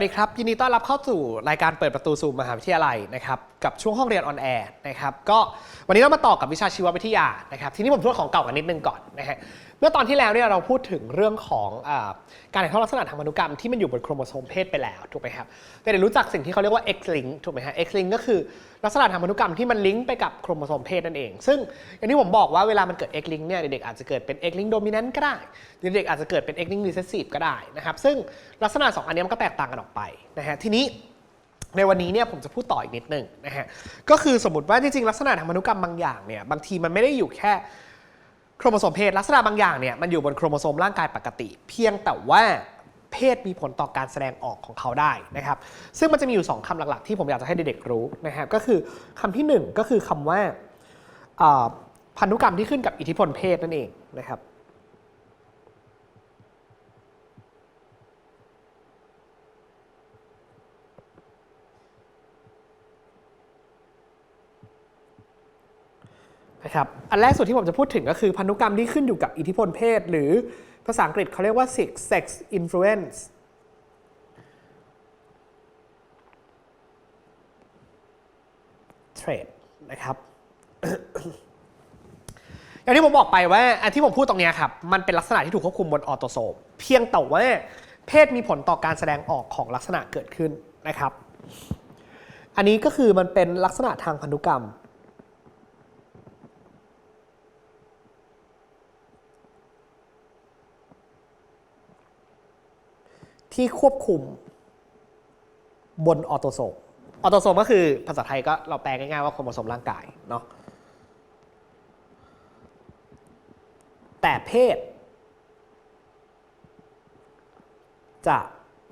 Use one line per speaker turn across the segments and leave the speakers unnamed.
สวัสดีครับ ยินดีต้อนรับเข้าสู่รายการเปิดประตูสู่มหาวิทยาลัยนะครับกับช่วงห้องเรียนออนแอร์นะครับก็วันนี้เรามาต่อกับวิชาชีววิทยานะครับทีนี้ผมพูดของเก่ากันนิดนึงก่อนนะฮะเมื่อตอนที่แล้วเนี่ยเราพูดถึงเรื่องของอการถ่ายทอดลักษณะทางพันธุกรรมที่มันอยู่บนโครโมโซมเพศไปแล้วถูกไหมครับแต่เดี๋ยวรู้จักสิ่งที่เขาเรียกว่า X-link ถูกไหมฮะ X-link ก็คือ ลักษณะทางพันธุกรรมที่มันลิงก์ไปกับโครโมโซมเพศนั่นเอง ซึ่งอย่างที่ผมบอกว่าเวลามันเกิด X-link เนี่ยเด็กๆอาจจะเกิดเป็น X-link dominant ก็ได้เด็กๆอาจจะเกิดเป็น X-link recessive ก็ได้นะครับซึ่งลักษณะสองอันนี้มันก็แตกต่างกันออกไปนะฮะทีนี้ในวันนี้เนี่ยผมจะพูดต่ออีกนิดนึงนะฮะก็คือสมมติว่าจริงๆลักษณะทางพันธุกรรมบางอย่างเนี่ยบางทีมันไม่ได้อยู่แค่โครโมโซมเพศลักษณะบางอย่างเนี่ยมันอยู่บนโครโมโซมร่างกายปกติ เพียงแต่ว่า เพศมีผลต่อการแสดงออกของเขาได้นะครับ ซึ่งมันจะมีอยู่ 2คำหลักๆ ที่ผมอยากจะให้เด็กๆรู้นะครับก็คือคำที่ 1 ก็คือคำว่าอ่าพันธุกรรมที่ขึ้นกับอิทธิพลเพศนั่นเองนะครับนะครับอันแรกสุดที่ผมจะพูดถึงก็คือพันธุกรรมที่ขึ้นอยู่กับอิทธิพลเพศ หรือ ภาษาอังกฤษเขาเรียกว่า sex sex influence trait นะครับอย่างที่ผมบอกไปว่าอันที่ผมพูดตรงนี้ครับ มันเป็นลักษณะที่ถูกควบคุมบนออโตโซมเพียงแต่ว่าเพศมีผลต่อการแสดงออกของลักษณะเกิดขึ้นนะครับ อันนี้ก็คือมันเป็นลักษณะทางพันธุกรรม ที่ควบคุมบนออโตโซมออโตโซมก็คือภาษาไทยก็เราแปลง่ายๆว่าโครโมโซมร่างกายเนาะแต่เพศ จะ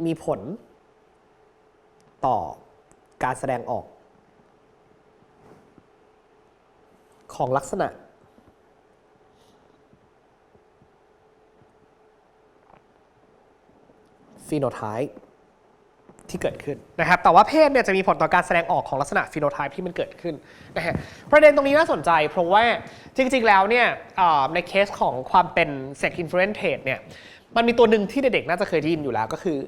มีผลต่อการแสดงออก ของลักษณะ ฟีโนไทป์ที่เกิดขึ้นนะครับ แต่ว่าเพศเนี่ยจะมีผลต่อการแสดงออกของลักษณะฟีโนไทป์ที่มันเกิดขึ้นนะฮะ ประเด็นตรงนี้น่าสนใจ เพราะว่าจริง ๆ แล้วเนี่ยในเคสของความเป็น sex influence trait เนี่ย มันมีตัวหนึ่งที่เด็กๆ น่าจะเคยได้ยินอยู่แล้วก็คือ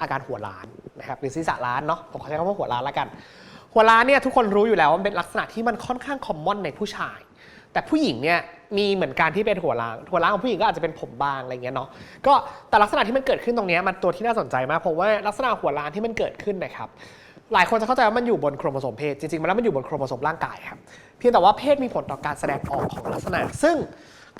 อาการหัวล้านนะครับหรือศีรษะล้านเนาะ ผมขอใช้คำว่าหัวล้านแล้วกัน หัวล้านเนี่ยทุกคนรู้อยู่แล้วว่าเป็นลักษณะที่มันค่อนข้างคอมมอนในผู้ชาย แต่ผู้หญิงเนี่ย มีเหมือนการที่เป็นหัวล้างหัวล้างของผู้หญิงก็อาจจะเป็นผมบางอะไรเงี้ยเนาะก็แต่ลักษณะที่มันเกิดขึ้นตรงนี้มันตัวที่น่าสนใจมากเพราะว่าลักษณะหัวล้านที่มันเกิดขึ้นนะครับหลายคนจะเข้าใจว่ามันอยู่บนโครโมโซมเพศจริงๆมันแล้วมันอยู่บนโครโมโซมร่างกายครับเพียงแต่ว่าเพศมีผลต่อการแสดงออกของลักษณะ ซึ่ง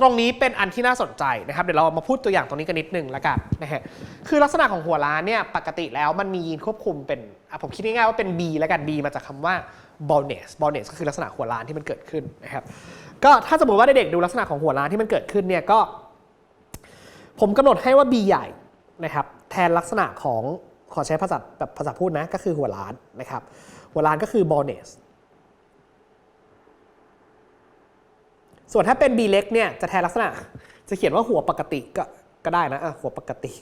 ตรงนี้เป็นอันที่น่าสนใจนะครับเดี๋ยวเรามาพูดตัวอย่างตรงนี้กันนิดนึงแล้วกันนะฮะคือลักษณะของหัวล้านเนี่ยปกติแล้วมันมียีนควบคุมเป็นผมคิดง่ายๆว่าเป็น B แล้วกัน B มาจากคำว่า baldness baldness ก็คือลักษณะหัวล้านที่มันเกิดขึ้นนะครับ ก็ถ้าสมมติว่าเด็กๆดูลักษณะของหัวล้านที่มันเกิดขึ้นเนี่ยก็ ผมกำหนดให้ว่า B ใหญ่นะครับแทนลักษณะของขอใช้ภาษาแบบภาษาพูดนะก็คือหัวล้านนะครับหัวล้านก็คือ baldness ส่วนถ้าเป็น B เล็กเนี่ยจะแทนลักษณะ จะเขียนว่าหัวปกติก็ก็ได้นะะหัวปกติ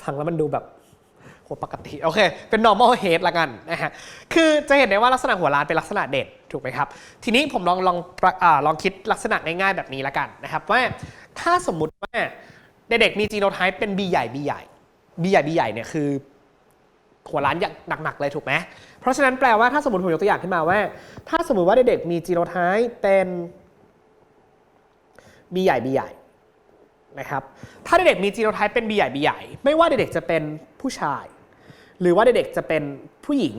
ฟังแล้วมันดูแบบ หัวปกติโอเคเป็น normal head ละกันนะฮะคือจะเห็นได้ว่าลักษณะหัวล้านเป็นลักษณะเด่นถูกไหมครับ ทีนี้ผมลองลองอลองคิดลักษณะง่ายๆแบบนี้ละกันนะครับว่าถ้าสมมุติว่าเด็กๆมีจีโนไทป์เป็น B ใหญ่ B ใหญ่ B ใหญ่ B ใหญ่เนี่ยคือหัวล้านอย่างหนักๆเลยถูกไหมเพราะฉะนั้นแปลว่าถ้าสมมติผมยกตัวอย่างขึ้นมาว่า ถ้าสมมติว่าเด็กๆมีจีโนไทป์เป็น B ใหญ่ B ใหญ่นะครับ ถ้าเด็กๆมีจีโนไทป์เป็น B ใหญ่ B ใหญ่ ไม่ว่าเด็กๆจะเป็นผู้ชาย หรือว่าเด็กๆจะเป็นผู้หญิง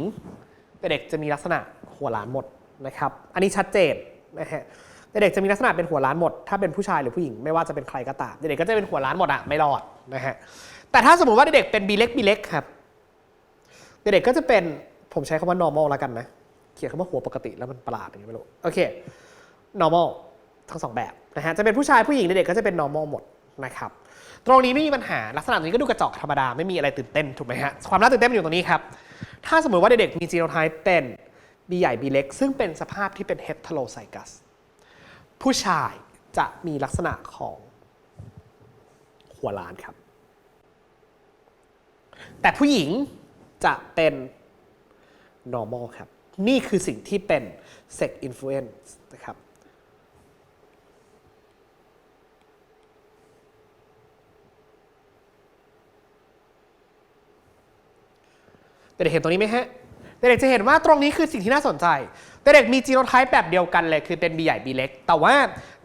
เด็กๆจะมีลักษณะหัวล้านหมดนะครับ อันนี้ชัดเจนนะฮะเด็กๆจะมีลักษณะเป็นหัวล้านหมด ถ้าเป็นผู้ชายหรือผู้หญิงไม่ว่าจะเป็นใครก็ตามเด็กๆก็จะเป็นหัวล้านหมดอะไม่รอดนะฮะแต่ถ้าสมมติว่าเด็กๆเป็น B เล็ก B เล็กครับเด็กๆก็จะเป็นผมใช้คำว่า normal แล้วกันนะเขียนคำว่าหัวปกติแล้วมันประหลาดอย่างนี้ไม่รู้โอเค normal ทั้งสองแบบนะฮะจะเป็นผู้ชายผู้หญิงเด็กๆก็จะเป็น normal หมดนะครับ ตรงนี้ไม่มีปัญหาลักษณะนี้ก็ดูกระจอกธรรมดาไม่มีอะไรตื่นเต้นถูกไหมฮะความน่าตื่นเต้นมันอยู่ตรงนี้ครับถ้าสมมติว่าเด็กๆมีจีโนไทป์เป็น B ใหญ่ B เล็ก ซึ่งเป็นสภาพที่เป็น heterozygous ผู้ชายจะมีลักษณะของหัวล้านครับ แต่ผู้หญิงจะเป็น normal ครับ นี่คือสิ่งที่เป็น sex influence นะครับ เด็กๆเห็นตรงนี้ไหมฮะ เด็กๆจะเห็นว่าตรงนี้คือสิ่งที่น่าสนใจ เด็กๆมีจีโนไทป์แบบเดียวกันเลย คือเป็น B ใหญ่ B เล็ก แต่ว่า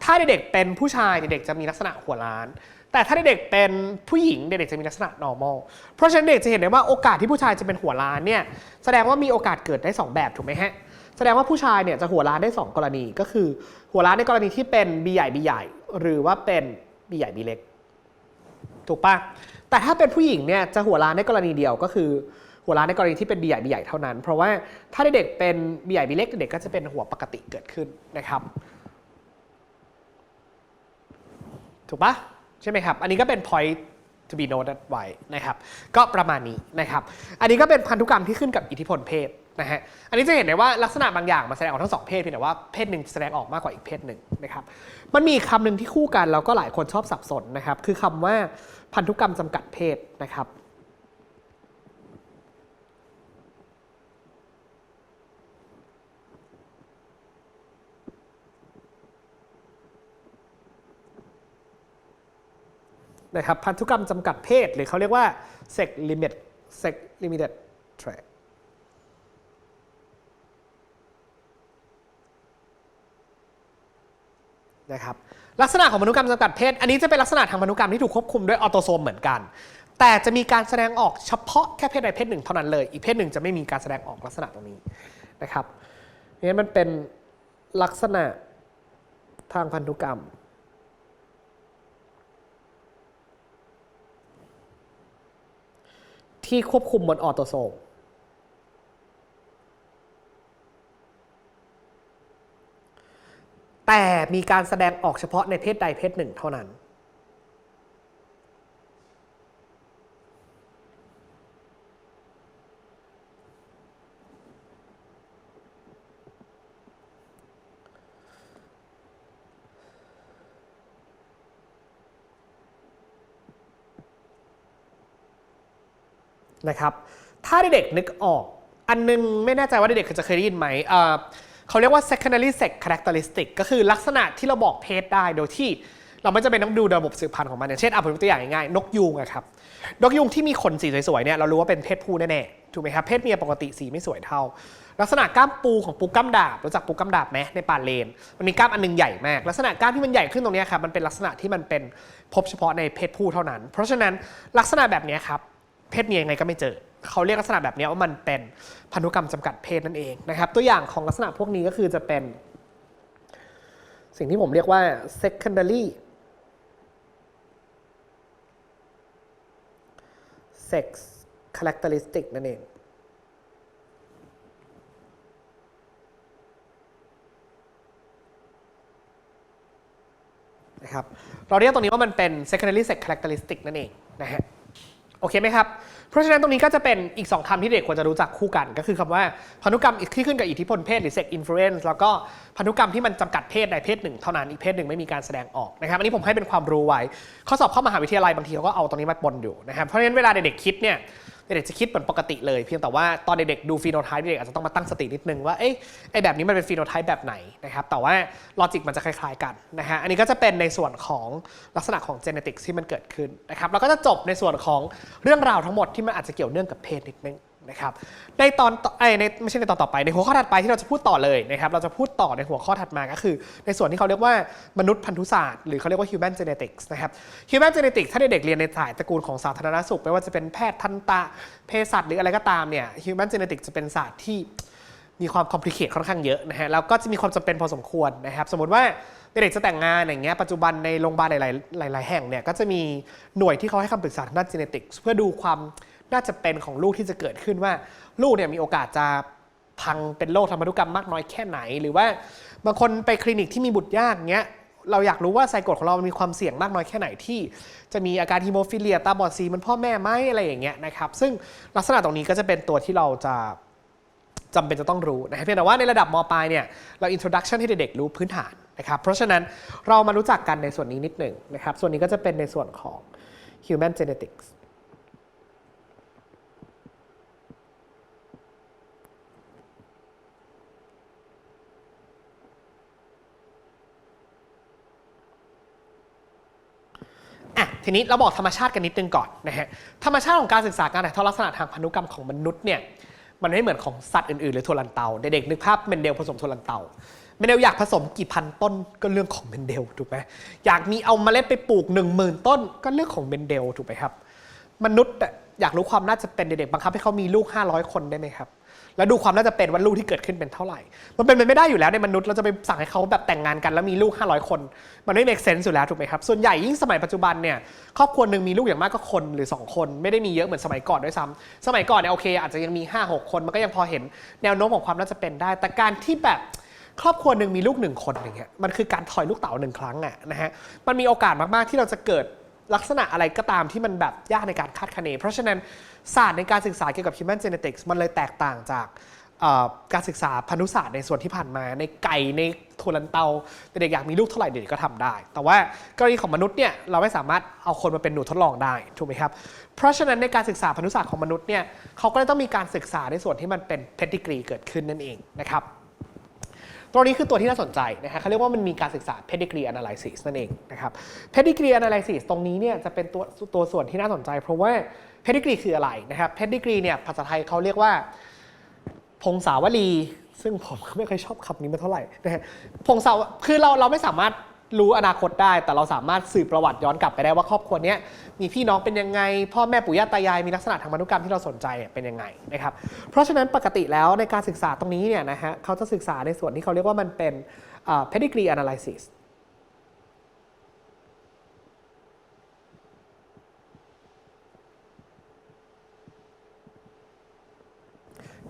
ถ้าเด็กๆเป็นผู้ชายเด็กๆจะมีลักษณะหัวล้าน แต่ถ้าเด็กๆเป็นผู้หญิงเด็กๆจะมีลักษณะ normal เพราะฉะนั้นเด็กจะเห็นได้ว่าโอกาสที่ผู้ชายจะเป็นหัวล้านเนี่ยแสดงว่ามีโอกาสเกิดได้ 2 แบบถูกไหมฮะแสดงว่าผู้ชายเนี่ยจะหัวล้านได้ 2 กรณีก็คือ หัวล้านในกรณีที่เป็น B ใหญ่ B ใหญ่ หรือว่าเป็น B ใหญ่ B เล็ก ถูกปะแต่ถ้าเป็นผู้หญิงเนี่ยจะหัวล้านในกรณีเดียวก็คือ หัวล้านในกรณีที่เป็น B ใหญ่ B ใหญ่เท่านั้น เพราะว่าถ้าเด็กเป็น B ใหญ่ B เล็กเด็กก็จะเป็นหัวปกติเกิดขึ้นนะครับถูกปะใช่ไหมครับ อันนี้ก็เป็น point to be noted ไว้นะครับ ก็ประมาณนี้นะครับ อันนี้ก็เป็นพันธุกรรมที่ขึ้นกับอิทธิพลเพศนะฮะ อันนี้จะเห็นได้ว่าลักษณะบางอย่างมันแสดงออกทั้งสองเพศเพียงแต่ว่าเพศหนึ่งแสดงออกมากกว่าอีกเพศหนึ่งนะครับ มันมีคำหนึ่งที่คู่กันแล้วก็หลายคนชอบสับสนนะครับ คือคำว่าพันธุกรรมจำกัดเพศนะครับ นะครับพันธุกรรมจำกัดเพศ หรือเขาเรียกว่า sex limit sex limited trait นะครับลักษณะของพันธุกรรมจำกัดเพศ อันนี้จะเป็นลักษณะทางพันธุกรรมที่ถูกควบคุมด้วยออโตโซมเหมือนกัน แต่จะมีการแสดงออกเฉพาะแค่เพศใดเพศหนึ่งเท่านั้นเลย อีกเพศหนึ่งจะไม่มีการแสดงออกลักษณะตรงนี้นะครับนี่มันเป็นลักษณะทางพันธุกรรม ที่ควบคุมบนออโตโซมแต่มีการแสดงออกเฉพาะในเพศใดเพศหนึ่งเท่านั้น นะครับถ้าเด็กๆนึกออก อันนึงไม่แน่ใจว่าเด็กๆจะเคยได้ยินไหมเเขาเรียกว่า secondary sex characteristic ก็คือลักษณะที่เราบอกเพศได้โดยที่เราไม่จำเป็นต้องดูระบบสืบพันธุ์ของมันอย่างเช่นเอาผมยกตัวอย่างง่ายๆนกยูงอะครับนกยูงที่มีขนสีสวยๆเนี่ยเรารู้ว่าเป็นเพศผู้แน่ๆถูกไหมครับเพศเมียปกติสีไม่สวยเท่า ลักษณะกล้ามปูของปูกล้ามดาบรู้จักปูกล้ามดาบไหมในป่าเลน มันมีกล้ามอันหนึงใหญ่มาก ลักษณะกล้ามที่มันใหญ่ขึ้นตรงนี้ครับมันเป็นลักษณะที่มันเป็นพบเฉพาะในเพศผู้เท่านั้น เพราะฉะนั้นลักษณะแบบนี้ครับ เพศเมียยังไงก็ไม่เจอ เขาเรียกลักษณะแบบนี้ว่ามันเป็นพันธุกรรมจำกัดเพศนั่นเองนะครับ ตัวอย่างของลักษณะพวกนี้ก็คือจะเป็น สิ่งที่ผมเรียกว่า secondary sex characteristic นั่นเองนะครับ เราเรียกตรงนี้ว่ามันเป็น secondary sex characteristic นั่นเองนะฮะ โอเคไหมครับ เพราะฉะนั้นตรงนี้ก็จะเป็นอีก 2คำที่เด็กควรจะรู้จักคู่กัน ก็คือคำว่าพันธุกรรมที่ขึ้นกับอิทธิพลเพศหรือ sex influence แล้วก็พันธุกรรมที่มันจำกัดเพศใดเพศหนึ่งเท่านั้นอีกเพศหนึ่งไม่มีการแสดงออกนะครับอันนี้ผมให้เป็นความรู้ไว้ข้อสอบเข้ามหาวิทยาลัยบางทีเขาก็เอาตรงนี้มาปนอยู่นะครับเพราะฉะนั้นเวลาเด็กๆคิดเนี่ย เด็กจะคิดเหมือนปกติเลย เพียงแต่ว่าตอนเด็กๆดูฟีโนไทป์เด็กอาจจะต้องมาตั้งสตินิดนึงว่าเอ๊ะไอแบบนี้มันเป็นฟีโนไทป์แบบไหนนะครับแต่ว่าลอจิกมันจะคล้ายๆกันนะฮะอันนี้ก็จะเป็นในส่วนของลักษณะของเจเนติกที่มันเกิดขึ้นนะครับแล้วก็จะจบในส่วนของเรื่องราวทั้งหมดที่มันอาจจะเกี่ยวเนื่องกับเพศนิดนึง นะครับในตอนไอในไม่ใช่ในตอนต่อไปในหัวข้อถัดไปที่เราจะพูดต่อเลยนะครับเราจะพูดต่อในหัวข้อถัดมาก็คือ ในส่วนที่เขาเรียกว่ามนุษย์พันธุศาสตร์หรือเขาเรียกว่า human genetics นะครับ human genetics ถ้าเด็กเรียนในสายตระกูลของสาธารณสุขไม่ว่าจะเป็นแพทย์ทันตะเภสัชหรืออะไรก็ตามเนี่ย human genetics จะเป็นศาสตร์ที่มีความคอมพลีเคทค่อนข้างเยอะนะฮะแล้วก็จะมีความจำเป็นพอสมควรนะครับ สมมติว่าเด็กจะแต่งงานอย่างเงี้ยปัจจุบันในโรงพยาบาลหลาย ๆ หลาย ๆ แห่งเนี่ยก็จะมีหน่วยที่เขาให้คำปรึกษาทางด้านจีเนติกเพื่อดูความ น่าจะเป็นของลูกที่จะเกิดขึ้นว่า ลูกเนี่ยมีโอกาสจะพังเป็นโรคทางพันธุกรรมมากน้อยแค่ไหน หรือว่าบางคนไปคลินิกที่มีบุตรยากเงี้ยเราอยากรู้ว่าไซโกดของเรามันมีความเสี่ยงมากน้อยแค่ไหนที่ จะมีอาการฮีโมฟิเลียตาบอดซีมันพ่อแม่ไหมอะไรอย่างเงี้ยนะครับ ซึ่งลักษณะตรงนี้ก็จะเป็นตัวที่เราจะจำเป็นจะต้องรู้นะครับเพียงแต่ว่าในระดับมปลายเนี่ยเรา introduction ให้เด็กๆรู้พื้นฐานนะครับ เพราะฉะนั้นเรามารู้จักกันในส่วนนี้นิดหนึ่งนะครับ ส่วนนี้ก็จะเป็นในส่วนของ human genetics ทีนี้เราบอกธรรมชาติกันนิดนึงก่อนนะฮะธรรมชาติของการศึกษาการถ่ายทอดลักษณะทางพันธุกรรมของมนุษย์เนี่ยมันไม่เหมือนของสัตว์อื่นๆหรือถั่วลันเตาเด็กๆนึกภาพเมนเดลผสมถั่วลันเตาเมนเดลอยากผสมกี่พันต้นก็เรื่องของเมนเดลถูกไหมอยากมีเอาเมล็ดไปปลูก 1 0,000 ต้น ก็เรื่องของเมนเดลถูกไหมครับ มนุษย์อะอยากรู้ความน่าจะเป็นเด็กๆบังคับให้เขามีลูก 500 คนได้ไหมครับ แล้วดูความน่าจะเป็นว่าลูกที่เกิดขึ้นเป็นเท่าไหร่ มันเป็นไปไม่ได้อยู่แล้วในมนุษย์เราจะไปสั่งให้เขาแบบแต่งงานกันแล้วมีลูก 500 คน มันไม่ make sense อยู่แล้วถูกไหมครับส่วนใหญ่ยิ่งสมัยปัจจุบันเนี่ยครอบครัวหนึ่งมีลูกอย่างมากก็คนหรือ 2 คน ไม่ได้มีเยอะเหมือนสมัยก่อนด้วยซ้ำสมัยก่อนเนี่ยโอเค อาจจะยังมี 5-6 คนมันก็ยังพอเห็นแนวโน้มของความน่าจะเป็นได้ แต่การที่แบบครอบครัวหนึ่งมีลูกหนึ่งคนอย่างเงี้ยมันคือการถอยลูกเต๋าหนึ่งครั้งอะนะฮะมันมีโอกาสมากๆที่เราจะเกิดลักษณะอะไรก็ตามที่มันแบบยากในการคาดคะเน เพราะฉะนั้น ศาสตร์ในการศึกษาเกี่ยวกับ human genetics มันเลยแตกต่างจากการศึกษาพันธุศาสตร์ในส่วนที่ผ่านมาในไก่ในถั่วลันเตาเด็กอยากมีลูกเท่าไหร่เด็กก็ทำได้ แต่ว่ากรณีของมนุษย์เนี่ยเราไม่สามารถเอาคนมาเป็นหนูทดลองได้ถูกไหมครับเพราะฉะนั้นในการศึกษาพันธุศาสตร์ของมนุษย์เนี่ยเขาก็เลยต้องมีการศึกษาในส่วนที่มันเป็น pedigree เกิดขึ้นนั่นเองนะครับตัวนี้คือตัวที่น่าสนใจนะฮะเขาเรียกว่ามันมีการศึกษา pedigree analysis นั่นเองนะครับ pedigree analysis ตรงนี้เนี่ยจะเป็นตัวตัวส่วนที่น่าสนใจ เพราะว่า pedigree คืออะไรนะครับ pedigree เนี่ยภาษาไทยเขาเรียกว่า พงศาวลี ซึ่งผมก็ไม่ค่อยชอบคำนี้มาเท่าไหร่นะฮะพงศาวคือเราเราไม่สามารถรู้อนาคตได้ แต่เราสามารถสืบประวัติย้อนกลับไปได้ว่าครอบครัวนี้มีพี่น้องเป็นยังไง พ่อแม่ปู่ย่าตายายมีลักษณะทางพันธุกรรมที่เราสนใจเป็นยังไงนะครับเพราะฉะนั้นปกติแล้วในการศึกษาตรงนี้เนี่ยนะฮะเขาจะศึกษาในส่วนที่เขาเรียกว่ามันเป็น pedigree analysis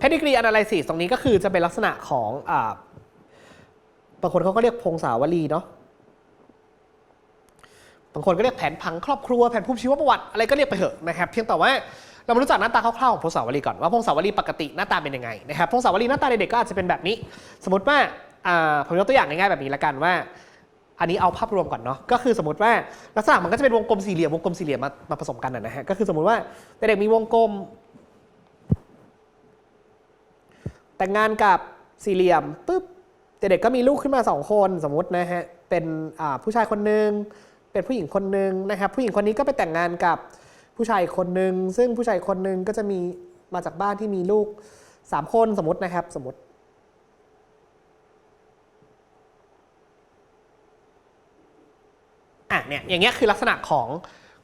pedigree analysis ตรงนี้ก็คือจะเป็นลักษณะของอาบางคนเขาก็เรียกพงศาวลีเนาะบางคนก็เรียกแผนผังครอบครัวแผนภูมิชีวประวัติอะไรก็เรียกไปเถอะนะครับ เพียงแต่ว่าเรามารู้จักหน้าตาคร่าวๆของพงศาวลีก่อนว่าพงศาวลีปกติหน้าตาเป็นยังไงนะครับพงศาวลีหน้าตาเด็กๆก็อาจจะเป็นแบบนี้ สมมติว่าผมยกตัวอย่างง่ายๆแบบนี้ละกันว่า อันนี้เอาภาพรวมก่อนเนาะก็คือสมมติว่าลักษณะมันก็จะเป็นวงกลมสี่เหลี่ยมวงกลมสี่เหลี่ยมมามาผสมกันนะฮะก็คือสมมติว่าเด็กมีวงกลม แต่งงานกับสี่เหลี่ยมปุ๊บเด็กๆก็มีลูกขึ้นมาสองคนสมมตินะฮะเป็นผู้ชายคนหนึ่งเป็นผู้หญิงคนหนึ่งนะครับ ผู้หญิงคนนี้ก็ไปแต่งงานกับผู้ชายคนหนึ่งซึ่งผู้ชายคนหนึ่งก็จะมีมาจากบ้านที่มีลูกสามคนสมมตินะครับสมมติอะเนี่ยอย่างเงี้ยคือลักษณะของ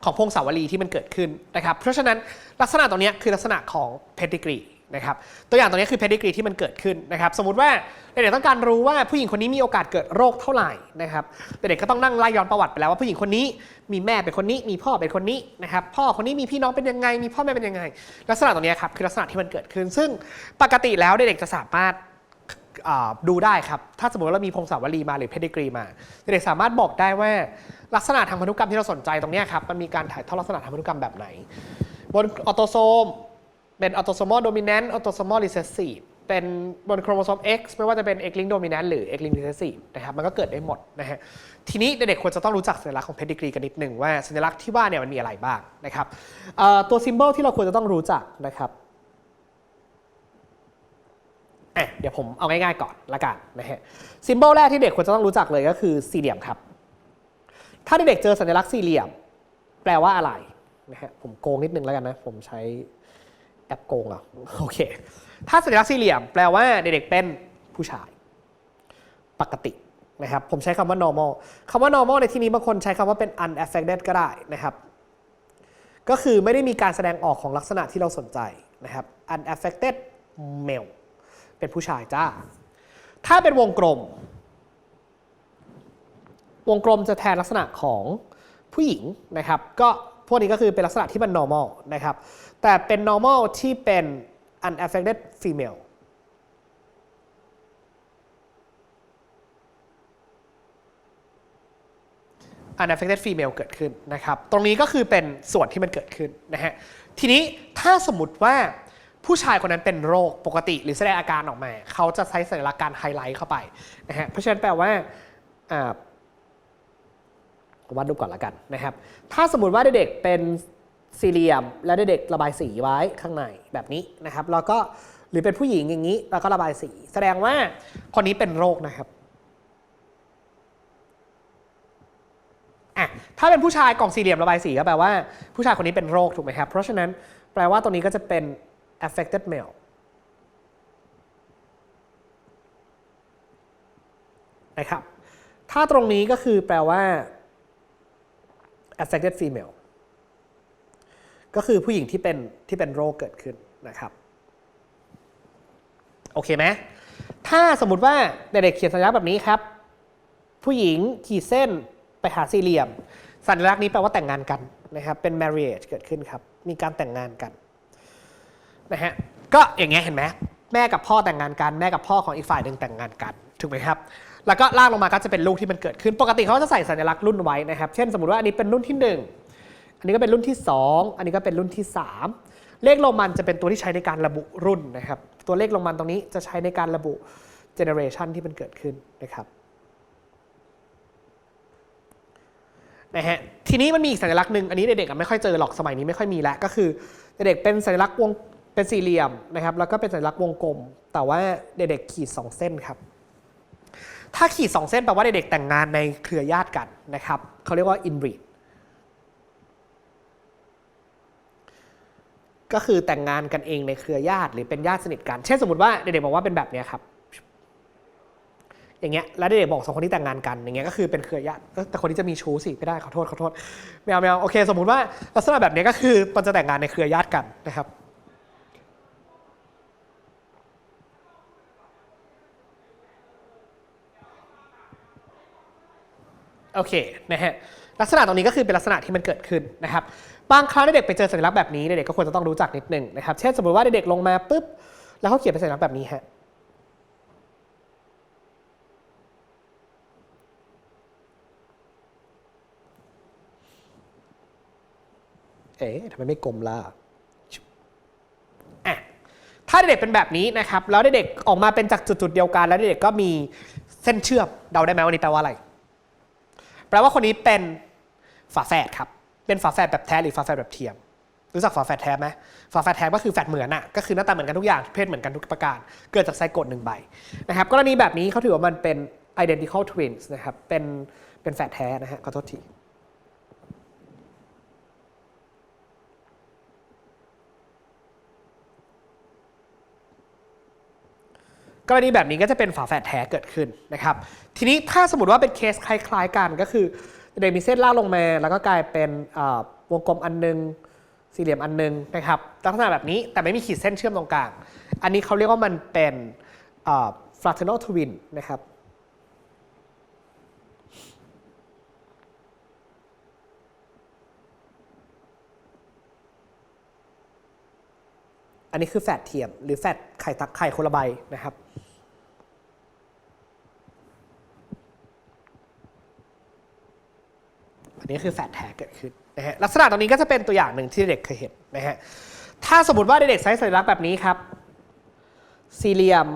ของพงศาวลีที่มันเกิดขึ้นนะครับ เพราะฉะนั้นลักษณะตรงเนี้ยคือลักษณะของ pedigree นะครับตัวอย่างตรงนี้คือ pedigree ที่มันเกิดขึ้นนะครับสมมติว่าเด็กๆต้องการรู้ว่าผู้หญิงคนนี้มีโอกาสเกิดโรคเท่าไหร่นะครับเด็กๆก็ต้องนั่งไล่ย้อนประวัติไปแล้วว่าผู้หญิงคนนี้มีแม่เป็นคนนี้ มีพ่อเป็นคนนี้นะครับพ่อคนนี้มีพี่น้องเป็นยังไง มีพ่อแม่เป็นยังไง ลักษณะตรงนี้ครับคือลักษณะที่มันเกิดขึ้น ซึ่งปกติแล้วเด็กๆจะสามารถดูได้ครับ ถ้าสมมติว่าเรามีพงศาวลีมาหรือ pedigree มา เด็กๆสามารถบอกได้ว่าลักษณะทางพันธุกรรมที่เราสนใจตรงนี้ครับ มันมีการถ่ายทอดลักษณะทางพันธุกรรมแบบไหน บนออโตโซม เป็นออโตโซมอลโดมิ n น n t ออโตโซมอลรีเซสซีฟเป็นบนโครโมโซม X ไม่ว่าจะเป็น X link dominant หรือ X link recessive นะครับมันก็เกิดได้หมดนะฮะทีนี้เด็กๆควรจะต้องรู้จักสัญลักษณ์ของ pedigree กันนิดหนึ่งว่าสัญลักษณ์ที่ว่าเนี่ยมันมีอะไรบ้างนะครับตัว symbol ที่เราควรจะต้องรู้จักนะครับเดี๋ยวผมเอาง่ายๆก่อนละกันนะฮะซิมโบลแรกที่เด็กควรจะต้องรู้จักเลยก็คือสี่เหลี่ยมครับ ถ้าเด็กๆเจอสัญลักษณ์สี่เหลี่ยม แปลว่าอะไรนะฮะผมโกงนิดนึงแล้วกันนะ ผมใช้ แอปโกงอะโอเค ถ้าสัญลักษณ์สี่เหลี่ยมแปลว่าเด็กๆเป็นผู้ชาย ปกตินะครับ ผมใช้คำว่า normal คำว่า normal ในที่นี้บางคนใช้คำว่าเป็น unaffected ก็ได้นะครับ ก็คือไม่ได้มีการแสดงออกของลักษณะที่เราสนใจนะครับ unaffected male เป็นผู้ชายจ้า ถ้าเป็นวงกลม วงกลมจะแทนลักษณะของผู้หญิงนะครับ ก็ พวกนี้ก็คือเป็นลักษณะที่มัน normal นะครับ แต่เป็น normal ที่เป็น unaffected female unaffected female เกิดขึ้นนะครับ ตรงนี้ก็คือเป็นส่วนที่มันเกิดขึ้นนะฮะ ทีนี้ถ้าสมมติว่าผู้ชายคนนั้นเป็นโรคปกติหรือแสดงอาการออกมา เขาจะใช้สัญลักษณ์การไฮไลท์เข้าไปนะฮะ เพราะฉะนั้นแปลว่า วาดรูปก่อนละกันนะครับ ถ้าสมมติว่าเด็กๆเป็นสี่เหลี่ยม แล้วเด็กๆระบายสีไว้ข้างในแบบนี้นะครับ แล้วก็หรือเป็นผู้หญิงอย่างนี้แล้วก็ระบายสี แสดงว่าคนนี้เป็นโรคนะครับอะถ้าเป็นผู้ชายกล่องสี่เหลี่ยมระบายสีก็แปลว่าผู้ชายคนนี้เป็นโรคถูกไหมครับ เพราะฉะนั้นแปลว่าตรงนี้ก็จะเป็น affected male นะครับ ถ้าตรงนี้ก็คือแปลว่า affected female ก็คือผู้หญิงที่เป็นที่เป็นโรคเกิดขึ้นนะครับ โอเคไหมถ้าสมมติว่าเด็กๆเขียนสัญลักษณ์แบบนี้ครับ ผู้หญิงขีดเส้นไปหาสี่เหลี่ยม สัญลักษณ์นี้แปลว่าแต่งงานกันนะครับ เป็น marriage เกิดขึ้นครับ มีการแต่งงานกันนะฮะก็อย่างเงี้ยเห็นไหมแม่กับพ่อแต่งงานกัน แม่กับพ่อของอีกฝ่ายหนึ่งแต่งงานกันถูกไหมครับ แล้วก็ลากลงมาก็จะเป็นลูกที่มันเกิดขึ้น ปกติเขาจะใส่สัญลักษณ์รุ่นไว้นะครับ เช่นสมมติว่าอันนี้เป็นรุ่นที่หนึ่งอันนี้ก็เป็นรุ่นที่ 2 อันนี้ก็เป็นรุ่นที่ 3 เลขโรมันจะเป็นตัวที่ใช้ในการระบุรุ่นนะครับ ตัวเลขโรมันตรงนี้จะใช้ในการระบุเจเนอเรชันที่มันเกิดขึ้นนะครับนะฮะทีนี้มันมีอีกสัญลักษณ์หนึ่งอันนี้เด็กๆไม่ค่อยเจอหรอกสมัยนี้ไม่ค่อยมีแล้วก็คือเด็กๆเป็นสัญลักษณ์วงเป็นสี่เหลี่ยมนะครับแล้วก็เป็นสัญลักษณ์วงกลม แต่ว่าเด็กๆขีด 2 เส้นครับ ถ้าขีด 2 เส้นแปลว่าเด็กแต่งงานในเครือญาติกันนะครับเขาเรียกว่า inbreed ก็คือแต่งงานกันเองในเครือญาติหรือเป็นญาติสนิทกัน เช่นสมมติว่าเด็กๆบอกว่าเป็นแบบนี้ครับ อย่างเงี้ย แล้วเด็กๆบอกสองคนที่แต่งงานกันอย่างเงี้ยก็คือเป็นเครือญาติ แต่คนที่จะมีชู้สิไม่ได้ขอโทษขอโทษไม่เอาไม่เอาโอเค สมมติว่าลักษณะแบบนี้ก็คือมันจะแต่งงานในเครือญาติกันนะครับ โอเคนะฮะลักษณะตรงนี้ก็คือเป็นลักษณะที่มันเกิดขึ้นนะครับบางครั้งเด็กไปเจอสัญลักษณ์แบบนี้เด็กก็ควรจะต้องรู้จักนิดนึงนะครับเช่นสมมติว่าเด็กลงมาปุ๊บแล้วเขาเขียนเป็นสัญลักษณ์แบบนี้ฮะเอ๊ะทำไมไม่กลมล่ะอะถ้าเด็กเป็นแบบนี้นะครับ แล้วเด็กออกมาเป็นจากจุดๆเดียวกัน แล้วเด็กก็มีเส้นเชื่อม เดาได้ไหมว่านี้แปลว่าอะไร แปลว่าคนนี้เป็นฝาแฝดครับ เป็นฝาแฝดแบบแท้หรือฝาแฝดแบบเทียม รู้จักฝาแฝดแท้ไหมฝาแฝดแท้ก็คือแฝดเหมือนอะก็คือหน้าตาเหมือนกันทุกอย่าง เพศเหมือนกันทุกประการ เกิดจากไซโกตหนึ่งใบนะครับ กรณีแบบนี้เขาถือว่ามันเป็น identical twins นะครับ เป็นเป็นแฝดแท้นะฮะ ขอโทษที กรณีแบบนี้ก็จะเป็นฝาแฝดแท้เกิดขึ้นนะครับ ทีนี้ถ้าสมมติว่าเป็นเคสคล้ายๆกันก็คือเดมีเส้นลากลงมา แล้วก็กลายเป็นวงกลมอันหนึง สี่เหลี่ยมอันหนึงนะครับลักษณะแบบนี้แต่ไม่มีขีดเส้นเชื่อมตรงกลาง อันนี้เขาเรียกว่ามันเป็น fraternal twin นะครับ นนี้คือแฟดเทียม หรือแฟดไข่ตักไข่คนละใบนะครับอันนี้คือแฟดแท้เกิดขึ้นนะฮะลักษณะตรงนี้ก็จะเป็นตัวอย่างหนึ่งที่เด็กเคยเห็นนะฮะถ้าสมมติว่าเด็กใช้สัญลักษณ์แบบนี้ครับ สี่เหลี่ยม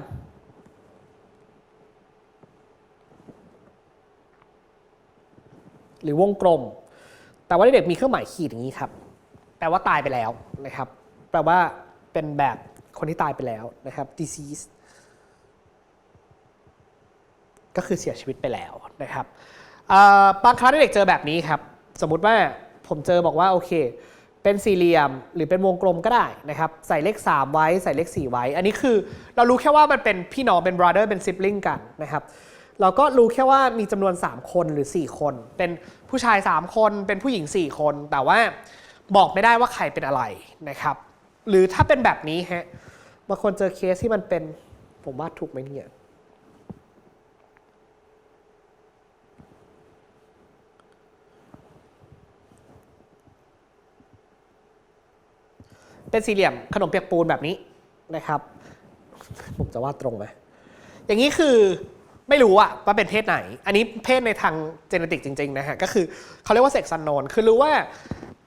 หรือวงกลม แต่ว่าเด็กมีเครื่องหมายขีดอย่างนี้ครับแปลว่าตายไปแล้วนะครับ แปลว่า เป็นแบบคนที่ตายไปแล้วนะครับ disease ก็คือเสียชีวิตไปแล้วนะครับบางครั้งเด็กเจอแบบนี้ครับ สมมุติว่าผมเจอบอกว่าโอเค เป็นสี่เหลี่ยมหรือเป็นวงกลมก็ได้นะครับ ใส่เลข 3 ไว้ใส่เลข 4 ไว้ อันนี้คือเรารู้แค่ว่ามันเป็นพี่น้องเป็น brother เป็น sibling กันนะครับเราก็รู้แค่ว่ามีจำนวน 3 คนหรือ 4 คน เป็นผู้ชาย 3 คน เป็นผู้หญิง 4 คน แต่ว่าบอกไม่ได้ว่าใครเป็นอะไรนะครับ หรือถ้าเป็นแบบนี้ฮะบางคนเจอเคสที่มันเป็นผมว่าถูกไหมเนี่ยเป็นสี่เหลี่ยมขนมเปียกปูนแบบนี้นะครับ ผมจะวาดตรงไหมอย่างนี้คือไม่รู้อะว่าเป็นเพศไหน อันนี้เพศในทางเจเนติกจริง ๆ นะฮะ ก็คือเขาเรียกว่าเซ็กซันโนนคือรู้ว่า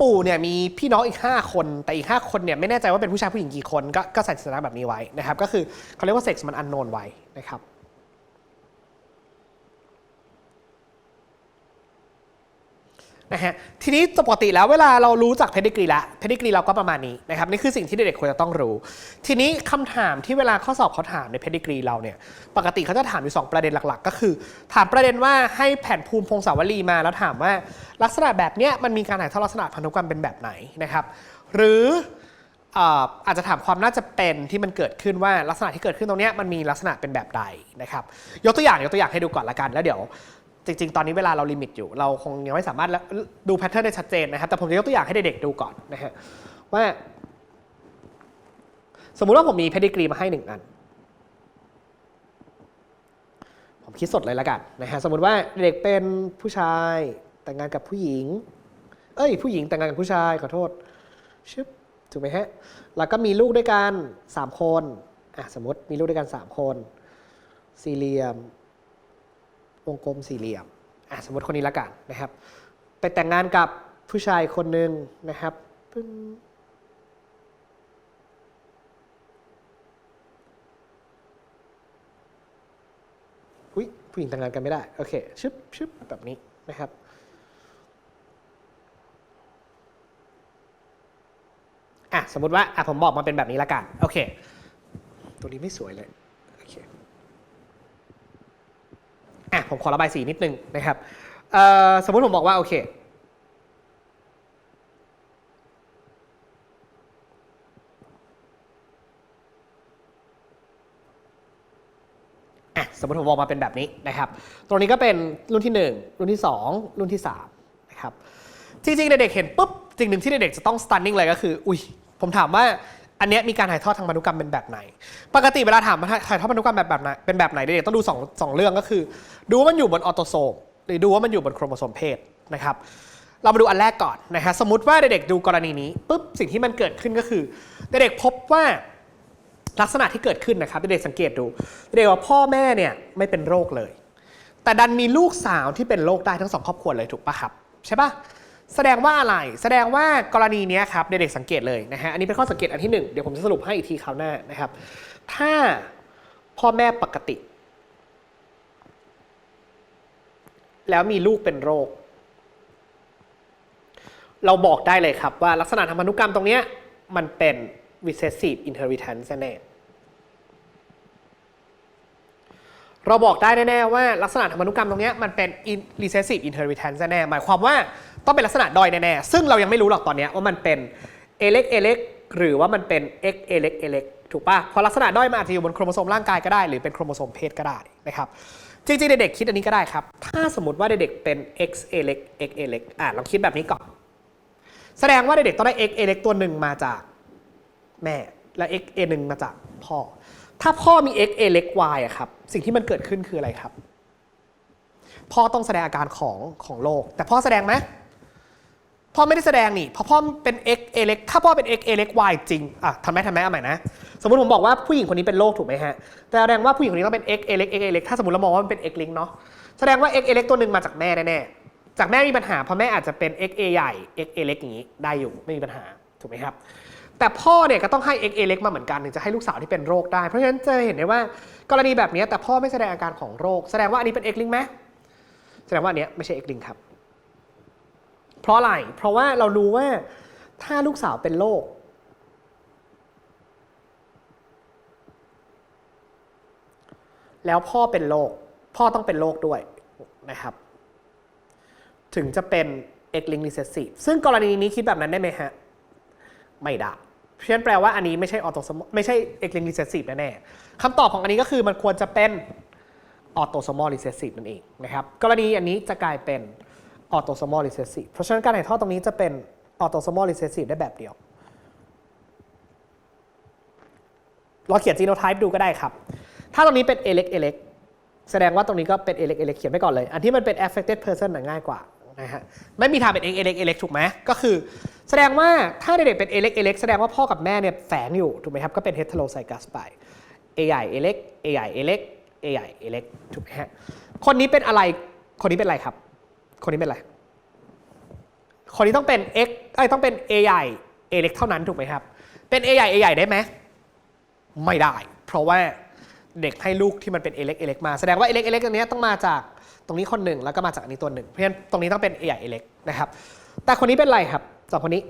ปู่เนี่ยมีพี่น้องอีก 5 คน แต่อีก 5 คนเนี่ยไม่แน่ใจว่าเป็นผู้ชายผู้หญิงกี่คน ก็ก็ใส่สัญลักษณ์แบบนี้ไว้นะครับ ก็คือเขาเรียกว่าเซ็กซ์มันอันโนนไว้นะครับ นะฮะทีนี้ปกติแล้วเวลาเรารู้จักเพดิกรีแล้วเพดิกรีเราก็ประมาณนี้นะครับนี่คือสิ่งที่เด็กๆควรจะต้องรู้ ทีนี้คำถามที่เวลาข้อสอบเขาถามในเพดิกรีเราเนี่ยปกติเขาจะถามอยู่สองประเด็นหลักๆ ก็คือ ถามประเด็นว่าให้แผ่นภูมิพงศาวลีมาแล้วถามว่าลักษณะแบบเนี้ยมันมีการถ่ายทอดลักษณะพันธุกรรมเป็นแบบไหนนะครับหรือเอ่ออาจจะถามความน่าจะเป็นที่มันเกิดขึ้นว่าลักษณะที่เกิดขึ้นตรงเนี้ยมันมีลักษณะเป็นแบบใดนะครับ ยกตัวอย่างยกตัวอย่างให้ดูก่อนละกัน แล้วเดี๋ยว จริง ๆ ตอนนี้เวลาเราลิมิตอยู่ เราคงยังไม่สามารถดูแพทเทิร์นได้ชัดเจนนะครับ แต่ผมจะยกตัวอย่างให้เด็กๆดูก่อนนะฮะว่า สมมุติว่าผมมีเพดิกรีมาให้หนึ่งอัน ผมคิดสดเลยละกันนะฮะ สมมติว่าเด็กเป็นผู้ชายแต่งงานกับผู้หญิง เอ้ย ผู้หญิงแต่งงานกับผู้ชายขอโทษชึบถูกไหมฮะ แล้วก็มีลูกด้วยกัน 3 คน อะ สมมติมีลูกด้วยกัน 3 คน สี่เหลี่ยม วงกลมสี่เหลี่ยมอะสมมติคนนี้ละกันนะครับ ไปแต่งงานกับผู้ชายคนหนึ่งนะครับปึ้งอุ้ยผู้หญิงแต่งงานกันไม่ได้ โอเค ชึบชึบแบบนี้นะครับอะสมมติว่าอะผมบอกมาเป็นแบบนี้ละกัน โอเค ตัวนี้ไม่สวยเลย โอเค อะผมขอระบายสีนิดนึงนะครับสมมติผมบอกว่าโอเคสมมติผมบอกมาเป็นแบบนี้นะครับ ตรงนี้ก็เป็นรุ่นที่ 1 รุ่นที่ 2 รุ่นที่3นะครับ จริงๆเด็กๆเห็นปุ๊บสิ่งหนึ่งที่เด็กๆจะต้อง stunning เลยก็คือ อุ้ย ผมถามว่า อันเนี้ยมีการถ่ายทอดทางพันธุกรรมเป็นแบบไหน ปกติเวลาถามว่าถ่ายทอดพันธุกรรมแบบแบบไหนเป็นแบบไหนเด็กๆต้องดูสองสองเรื่องก็คือ ดูว่ามันอยู่บนออโตโซมหรือดูว่ามันอยู่บนโครโมโซมเพศนะครับเรามาดูอันแรกก่อนนะฮะสมมติว่าเด็กๆดูกรณีนี้ปุ๊บสิ่งที่มันเกิดขึ้นก็คือ เด็กๆพบว่าลักษณะที่เกิดขึ้นนะครับเด็กๆสังเกตดู เด็กว่าพ่อแม่เนี่ยไม่เป็นโรคเลย แต่ดันมีลูกสาวที่เป็นโรคได้ทั้งสองครอบครัวเลยถูกปะครับ ใช่ปะ แสดงว่าอะไร แสดงว่ากรณีนี้ครับเด็กๆสังเกตเลยนะฮะ อันนี้เป็นข้อสังเกตอันที่หนึ่งเดี๋ยวผมจะสรุปให้อีกทีคราวหน้านะครับ ถ้าพ่อแม่ปกติ แล้วมีลูกเป็นโรค เราบอกได้เลยครับว่าลักษณะทางพันธุกรรมตรงนี้มันเป็น recessive inheritance แน่เราบอกได้แน่ๆว่าลักษณะทางพันธุกรรมตรงนี้มันเป็น recessive inheritance แน่หมายความว่า ต้องเป็นลักษณะดอยแน่ๆ ซึ่งเรายังไม่รู้หรอกตอนนี้ว่ามันเป็น a เล็ก a เล็กหรือว่ามันเป็น x a เล็ก a เล็กถูกปะเพราะลักษณะด้อยมันอาจจะอยู่บนโครโมโซมร่างกายก็ได้ หรือเป็นโครโมโซมเพศก็ได้นะครับจริงๆเด็กๆคิดอันนี้ก็ได้ครับ ถ้าสมมติว่าเด็กๆเป็น x a เล็ก x a เล็กอะเราคิดแบบนี้ก่อน แสดงว่าเด็กๆต้องได้ x a เล็กตัวหนึ่งมาจากแม่และ x a หนึ่งมาจากพ่อ ถ้าพ่อมี x a เล็ก y อะครับสิ่งที่มันเกิดขึ้นคืออะไรครับ พ่อต้องแสดงอาการของของโรคแต่พ่อแสดงไหม พ่อไม่ได้แสดงนี่เพราะพ่อเป็น x a เล็กถ้าพ่อเป็น x a เล็ก y จริงอะทำไหมทำไหมเอาใหม่นะสมมติผมบอกว่าผู้หญิงคนนี้เป็นโรคถูกไหมฮะแต่แสดงว่าผู้หญิงคนนี้ต้องเป็น x a เล็ก x a เล็กถ้าสมมติเรามองว่ามันเป็น x ลิงเนาะแสดงว่า x a เล็กตัวหนึ่งมาจากแม่แน่ๆจากแม่มีปัญหาเพราะแม่อาจจะเป็น x a ใหญ่ x a เล็กอย่างนี้ได้อยู่ไม่มีปัญหาถูกไหมครับแต่พ่อเนี่ยก็ต้องให้ x a เล็กมาเหมือนกันถึงจะให้ลูกสาวที่เป็นโรคได้ เพราะฉะนั้นจะเห็นได้ว่ากรณีแบบนี้แต่พ่อไม่แสดงอาการของโรค แสดงว่าอันนี้เป็น x ลิงไหมแสดงว่าอันเนี้ยไม่ใช่ x ลิงครับ เพราะอะไร เพราะว่าเรารู้ว่าถ้าลูกสาวเป็นโรคแล้วพ่อเป็นโรคพ่อต้องเป็นโรคด้วยนะครับ ถึงจะเป็น X link recessive ซึ่งกรณีนี้คิดแบบนั้นได้ไหมฮะ ไม่ได้เพราะฉะนั้นแปลว่าอันนี้ไม่ใช่ autosomal ไม่ใช่ X link recessive แน่ๆคำตอบของอันนี้ก็คือมันควรจะเป็น autosomal recessive นั่นเองนะครับ กรณีอันนี้จะกลายเป็น autosomal recessive เพราะฉะนั้นการถ่ายทอดตรงนี้จะเป็น autosomal recessive ได้แบบเดียวเราเขียน genotype ดูก็ได้ครับ ถ้าตรงนี้เป็น a เล็ก a เล็กแสดงว่าตรงนี้ก็เป็น a เล็ก a เล็กเขียนไปก่อนเลย อันที่มันเป็น affected person น่ะง่ายกว่านะฮะไม่มีทางเป็น x a เล็ก a เล็กถูกไหมก็คือ แสดงว่าถ้าเด็กๆเป็น a เล็ก a เล็กแสดงว่าพ่อกับแม่เนี่ยแฝงอยู่ถูกไหมครับก็เป็น heterozygous ไป a ใหญ่ a เล็ก a ใหญ่ a เล็ก a ใหญ่ a เล็กถูกไหมฮะคนนี้เป็นอะไรคนนี้เป็นอะไรครับ คนนี้เป็นอะไร คนนี้ต้องเป็น x ไอ้ต้องเป็น a ใหญ่ a เล็กเท่านั้นถูกไหมครับ เป็น a ใหญ่ a ใหญ่ได้ไหม ไม่ได้ เพราะว่าเด็กให้ลูกที่มันเป็นเอเล็กเอเล็กมา แสดงว่าเอเล็กเอเล็กตรงนี้ต้องมาจากตรงนี้คนหนึ่งแล้วก็มาจากอันนี้ตัวหนึ่ง เพราะฉะนั้นตรงนี้ต้องเป็นเอใหญ่เอเล็กนะครับ แต่คนนี้เป็นอะไรครับสองคนนี้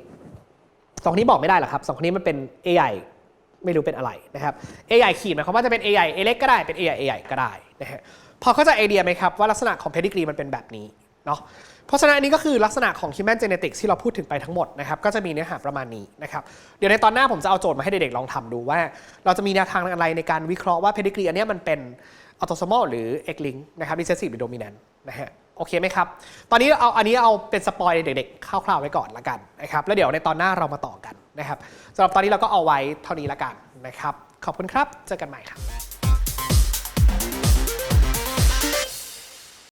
สองคนนี้บอกไม่ได้หรอกครับสองคนนี้มันเป็นเอใหญ่ไม่รู้เป็นอะไรนะครับเอใหญ่ขีดหมายความว่าจะเป็นเอใหญ่เอเล็กก็ได้เป็นเอใหญ่เอใหญ่ก็ได้นะฮะพอเข้าใจไอเดียไหมครับว่าลักษณะของเพดิกรีมันเป็นแบบนี้ เนาะเพราะฉะนั้นอันนี้ก็คือลักษณะของ human genetics ที่เราพูดถึงไปทั้งหมดนะครับก็จะมีเนื้อหาประมาณนี้นะครับเดี๋ยวในตอนหน้าผมจะเอาโจทย์มาให้เด็กๆลองทำดูว่า เราจะมีแนวทางอะไรในการวิเคราะห์ว่า pedigree อันนี้มันเป็น autosomal หรือ X link นะครับ recessive หรือ dominant นะฮะโอเคไหมครับ ตอนนี้เอาอันนี้เอาเป็นสปอยเด็กๆคร่าวๆไว้ก่อนละกันนะครับแล้วเดี๋ยวในตอนหน้าเรามาต่อกันนะครับสำหรับตอนนี้เราก็เอาไว้เท่านี้ละกันนะครับขอบคุณครับเจอกันใหม่ครับ